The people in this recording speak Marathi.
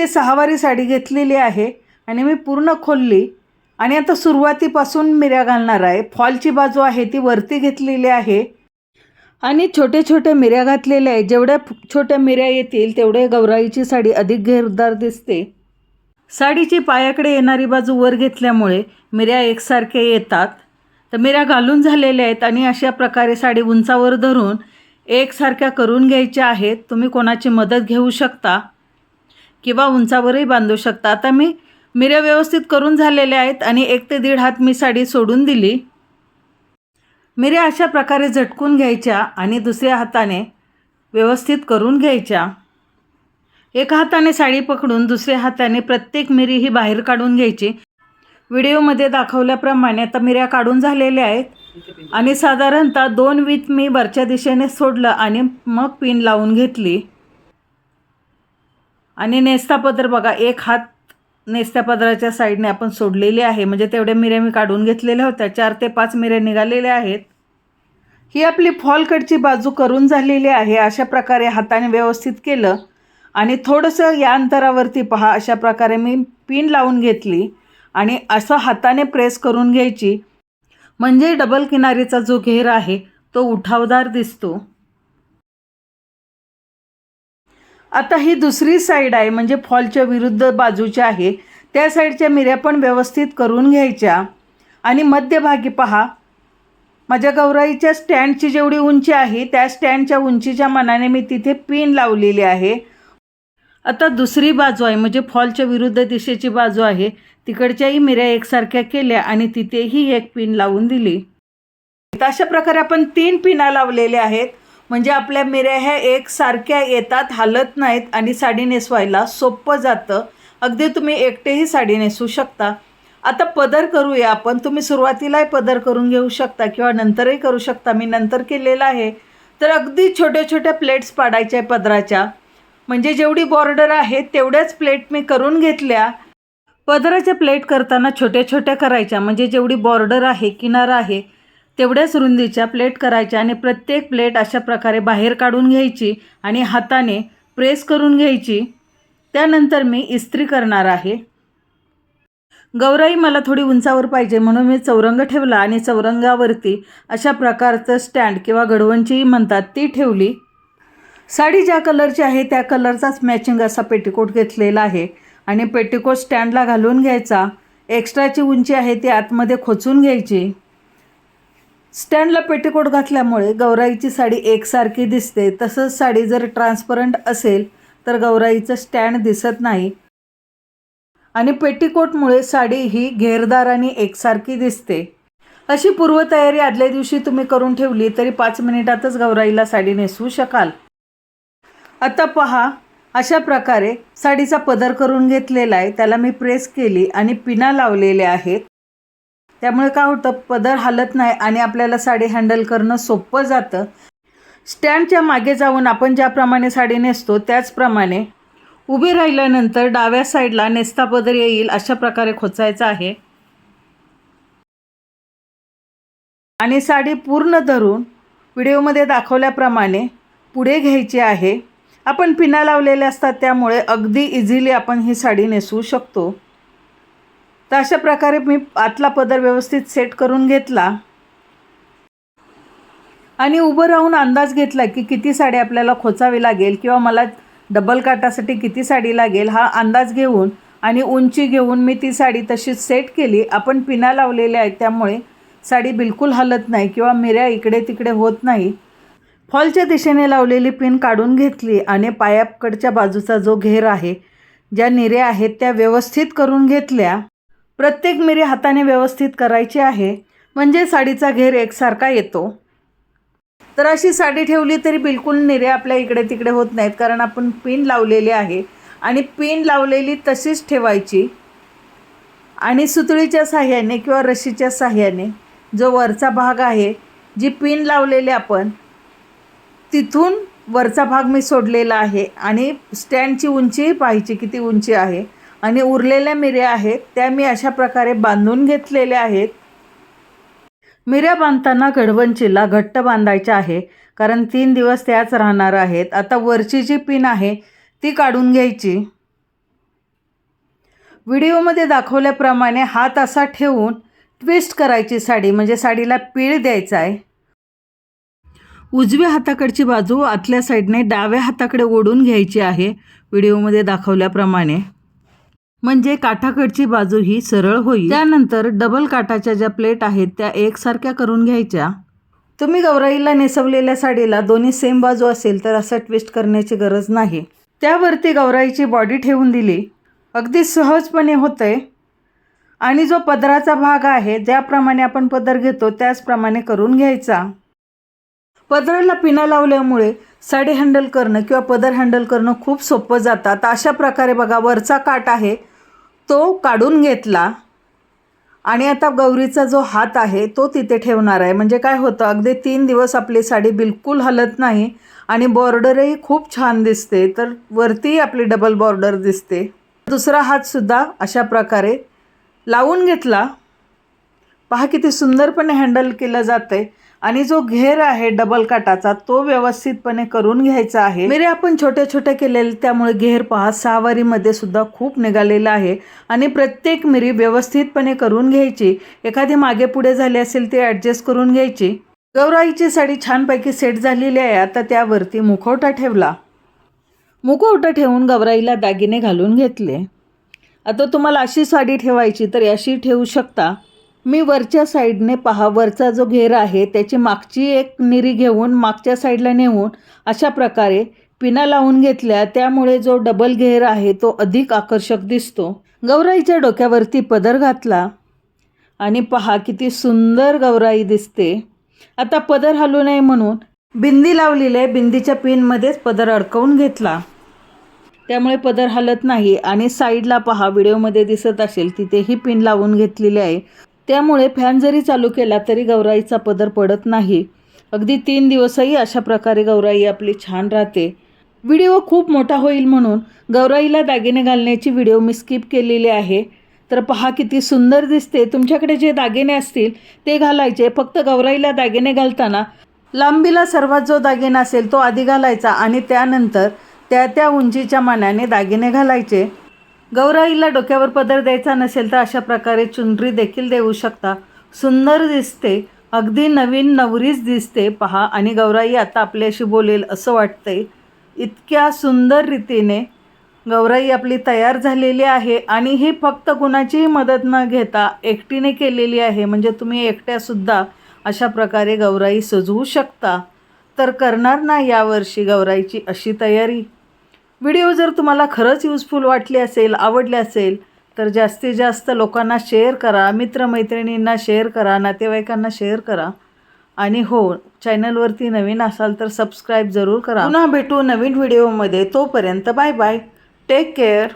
ते सहावारी साडी घेतलेली आहे आणि मी पूर्ण खोलली. आणि आता सुरुवातीपासून मिऱ्या घालणार आहे. फॉलची बाजू आहे ती वरती घेतलेली आहे. आणि छोटे छोटे मिऱ्या घातलेल्या आहे जेवढ्या छोट्या मिऱ्या येतील तेवढे गौराईची साडी अधिक घेरदार दिसते. साडीची पायाकडे येणारी बाजू वर घेतल्यामुळे मिऱ्या एकसारख्या येतात. तर मिऱ्या घालून झालेल्या आहेत आणि अशा प्रकारे साडी उंचावर धरून एकसारख्या करून घ्यायच्या आहेत. तुम्ही कोणाची मदत घेऊ शकता. किंवा उंचावरही बांधू शकता. आता मी मिऱ्या व्यवस्थित करून झालेल्या आहेत आणि एक ते दीड हात मी साडी सोडून दिली. मिऱ्या अशा प्रकारे झटकून घ्यायच्या आणि दुसऱ्या हाताने व्यवस्थित करून घ्यायच्या. एका हाताने साडी पकडून दुसऱ्या हाताने प्रत्येक मिरी ही बाहेर काढून घ्यायची. व्हिडिओमध्ये दाखवल्याप्रमाणे आता मिऱ्या काढून झालेल्या आहेत आणि साधारणतः दोन वीत मी वरच्या दिशेने सोडलं आणि मग पिन लावून घेतली. आणि नेस्तापदर बघा एक हात नेस्त्यापदराच्या साईडने आपण सोडलेली आहे. म्हणजे तेवढ्या मिऱ्या मी काढून घेतलेल्या होत्या. चार ते पाच मिऱ्या निघालेल्या आहेत. ही आपली फॉलकडची बाजू करून झालेली आहे. अशा प्रकारे हाताने व्यवस्थित केलं. आणि थोडंसं या अंतरावरती पहा अशा प्रकारे मी पिन लावून घेतली. आणि असं हाताने प्रेस करून घ्यायची. म्हणजे डबल किनारीचा जो घेर आहे तो उठावदार दिसतो. आता ही दुसरी साईड आहे म्हणजे फॉलच्या विरुद्ध बाजूच्या आहे. त्या साईडच्या मिऱ्या पण व्यवस्थित करून घ्यायच्या. आणि मध्यभागी पहा माझ्या गौराईच्या स्टँडची जेवढी उंची आहे त्या स्टँडच्या उंचीच्या मनाने मी तिथे पिन लावलेली आहे. आता दुसरी बाजू आहे म्हणजे फॉलच्या विरुद्ध दिशेची बाजू आहे. तिकडच्याही मिऱ्या एकसारख्या केल्या आणि तिथेही एक पिन लावून दिली. तर अशा प्रकारे आपण तीन पिना लावलेल्या आहेत. म्हणजे आपल्या मिऱ्या ह्या एकसारख्या येतात हालत नाहीत आणि साडी नेसवायला सोपं जातं. अगदी तुम्ही एकटेही साडी नेसू शकता. आता पदर करूया आपण. तुम्ही सुरुवातीलाही पदर करून घेऊ शकता किंवा नंतरही करू शकता. मी नंतर केलेलं आहे. तर अगदी छोट्या छोट्या प्लेट्स पाडायच्या आहे पदराच्या. म्हणजे जेवढी बॉर्डर आहे तेवढ्याच प्लेट मी करून घेतल्या. पदराच्या प्लेट करताना छोट्या छोट्या करायच्या. म्हणजे जेवढी बॉर्डर आहे किनारा आहे तेवढ्याच रुंदीच्या प्लेट करायच्या आणि प्रत्येक प्लेट अशा प्रकारे बाहेर काढून घ्यायची आणि हाताने प्रेस करून घ्यायची. त्यानंतर मी इस्त्री करणार आहे. गौराई मला थोडी उंचावर पाहिजे म्हणून मी चौरंग ठेवला आणि चौरंगावरती अशा प्रकारचं स्टँड किंवा घडवणचीही म्हणतात ती ठेवली. साडी ज्या कलरची आहे त्या कलरचाच मॅचिंग असा पेटीकोट घेतलेला आहे आणि पेटीकोट स्टँडला घालून घ्यायचा. एक्स्ट्राची उंची आहे ती आतमध्ये खोचून घ्यायची. स्टँडला पेटीकोट घातल्यामुळे गौराईची साडी एकसारखी दिसते. तसंच साडी जर ट्रान्सपरंट असेल तर गौराईचं स्टँड दिसत नाही. आणि पेटीकोटमुळे साडी ही घेरदार आणि एकसारखी दिसते. अशी पूर्वतयारी आदल्या दिवशी तुम्ही करून ठेवली तरी पाच मिनिटातच गौराईला साडी नेसवू शकाल. आता पहा अशा प्रकारे साडीचा पदर करून घेतलेला आहे. त्याला मी प्रेस केली आणि पिना लावलेल्या आहेत. त्यामुळे काय होतं पदर हालत नाही आणि आपल्याला साडी हँडल करणं सोपं जातं. स्टँडच्या मागे जाऊन आपण ज्याप्रमाणे साडी नेसतो त्याचप्रमाणे उभी राहिल्यानंतर डाव्या साईडला नेस्ता पदर येईल अशा प्रकारे खोचायचं आहे. आणि साडी पूर्ण धरून व्हिडिओमध्ये दाखवल्याप्रमाणे पुढे घ्यायची आहे. आपण पिना लावलेल्या असतात त्यामुळे अगदी इझिली आपण ही साडी नेसवू शकतो. तर अशा प्रकारे मी आतला पदर व्यवस्थित सेट करून घेतला. आणि उभं राहून अंदाज घेतला की किती साडी आपल्याला खोचावी लागेल किंवा मला डबल काटासाठी किती साडी लागेल हा अंदाज घेऊन आणि उंची घेऊन मी ती साडी तशीच सेट केली. आपण पिना लावलेल्या आहेत त्यामुळे साडी बिलकुल हलत नाही किंवा मिऱ्या इकडे तिकडे होत नाही. फॉलच्या दिशेने लावलेली पिन काढून घेतली आणि पायाकडच्या बाजूचा जो घेर आहे ज्या निऱ्या आहेत त्या व्यवस्थित करून घेतल्या. प्रत्येक मिरी हाताने व्यवस्थित करायची आहे. म्हणजे साडीचा घेर एकसारखा येतो. तर अशी साडी ठेवली तरी बिलकुल निरे आपल्या इकडे तिकडे होत नाहीत कारण आपण पिन लावलेली आहे. आणि पिन लावलेली तशीच ठेवायची. आणि सुतळीच्या साह्याने किंवा रशीच्या साह्याने जो वरचा भाग आहे जी पिन लावलेली आपण तिथून वरचा भाग मी सोडलेला आहे. आणि स्टँडची उंचीही पाहायची किती उंची आहे. आणि उरलेल्या मिऱ्या आहेत त्या मी अशा प्रकारे बांधून घेतलेल्या आहेत. मिऱ्या बांधताना घडवंचीला घट्ट बांधायच्या आहे कारण तीन दिवस त्याच राहणार आहेत. आता वरची जी पिन आहे ती काढून घ्यायची. व्हिडिओमध्ये दाखवल्याप्रमाणे हात असा ठेवून ट्विस्ट करायची साडी म्हणजे साडीला पीळ द्यायचा आहे. उजव्या हाताकडची बाजू आतल्या साईडने डाव्या हाताकडे ओढून घ्यायची आहे व्हिडिओमध्ये दाखवल्याप्रमाणे. म्हणजे काठाकडची बाजू ही सरळ होईल. त्यानंतर डबल काठाच्या ज्या प्लेट आहेत त्या एकसारख्या करून घ्यायच्या. तुम्ही गौराईला नेसवलेल्या साडीला दोन्ही सेम बाजू असेल तर असं ट्विस्ट करण्याची गरज नाही. त्यावरती गौराईची बॉडी ठेवून दिली. अगदी सहजपणे होते. आणि जो पदराचा भाग आहे ज्याप्रमाणे आपण पदर घेतो त्याचप्रमाणे करून घ्यायचा. पदराला पिना लावल्यामुळे साडी हँडल करणं किंवा पदर हँडल करणं खूप सोपं जातं. आता अशा प्रकारे बघा वरचा काट आहे तो काढून घेतला आणि आता गौरीचा जो हात आहे तो तिथे ठेवणार आहे. म्हणजे काय होतं अगदी तीन दिवस आपली साडी बिलकुल हलत नाही आणि बॉर्डरही खूप छान दिसते. तर वरती आपली डबल बॉर्डर दिसते. दुसरा हातसुद्धा अशा प्रकारे लावून घेतला. पहा किती सुंदरपणे हँडल केलं जातं आहे आणि जो घेर आहे डबल काटाचा तो व्यवस्थितपणे करून घ्यायचा आहे. मेरे आपण छोटे छोटे केलेले त्यामुळे घेर पहा सहावारीमध्ये सुद्धा खूप निघालेला आहे. आणि प्रत्येक मिरी व्यवस्थितपणे करून घ्यायची. एखादी मागे पुढे झाली असेल ते ॲडजस्ट करून घ्यायची. गौराईची साडी छानपैकी सेट झालेली आहे. आता त्यावरती मुखवटा ठेवला. मुखवटा ठेवून गौराईला दागिने घालून घेतले. आता तुम्हाला अशी साडी ठेवायची तर अशी ठेवू शकता. मी वरच्या साईडने पहा वरचा जो घेर आहे त्याची मागची एक निरी घेऊन मागच्या साईडला नेऊन अशा प्रकारे पिना लावून घेतल्या. त्यामुळे जो डबल घेर आहे तो अधिक आकर्षक दिसतो. गौराईच्या डोक्यावरती पदर घातला आणि पहा किती सुंदर गौराई दिसते. आता पदर हलू नये म्हणून बिंदी लावलेली आहे बिंदीच्या पिनमध्येच पदर अडकवून घेतला. त्यामुळे पदर हलत नाही. आणि साईडला पहा व्हिडिओमध्ये दिसत असेल तिथेही पिन लावून घेतलेली आहे. त्यामुळे फॅन जरी चालू केला तरी गौराईचा पदर पडत नाही. अगदी तीन दिवसही अशा प्रकारे गौराई आपली छान राहते. व्हिडिओ खूप मोठा होईल म्हणून गौराईला दागिने घालण्याची व्हिडिओ मी स्किप केलेली आहे. तर पहा किती सुंदर दिसते. तुमच्याकडे जे दागिने असतील ते घालायचे. फक्त गौराईला दागिने घालताना लांबीला सर्वात जो दागिना असेल तो आधी घालायचा आणि त्यानंतर त्या त्या उंचीच्या मानाने दागिने घालायचे. गौराईला डोक्यावर पदर द्यायचा नसेल तर अशा प्रकारे चुनरी देखील देऊ शकता. सुंदर दिसते अगदी नवीन नवरीच दिसते पहा. आणि गौराई आता आपल्याशी बोलेल असं वाटतंय. इतक्या सुंदर रीतीने गौराई आपली तयार झालेली आहे आणि ही फक्त कुणाचीही मदत न घेता एकटीने केलेली आहे. म्हणजे तुम्ही एकट्यासुद्धा अशा प्रकारे गौराई सजवू शकता. तर करणार ना यावर्षी गौराईची अशी तयारी? व्हिडिओ जर तुम्हाला खरंच युजफुल वाटली असेल आवडले असेल तर जास्तीत जास्त लोकांना शेअर करा मित्रमैत्रिणींना शेअर करा नातेवाईकांना शेअर करा. आणि हो चॅनलवरती नवीन असाल तर सबस्क्राईब जरूर करा. पुन्हा भेटू नवीन व्हिडिओमध्ये तोपर्यंत बाय बाय टेक केअर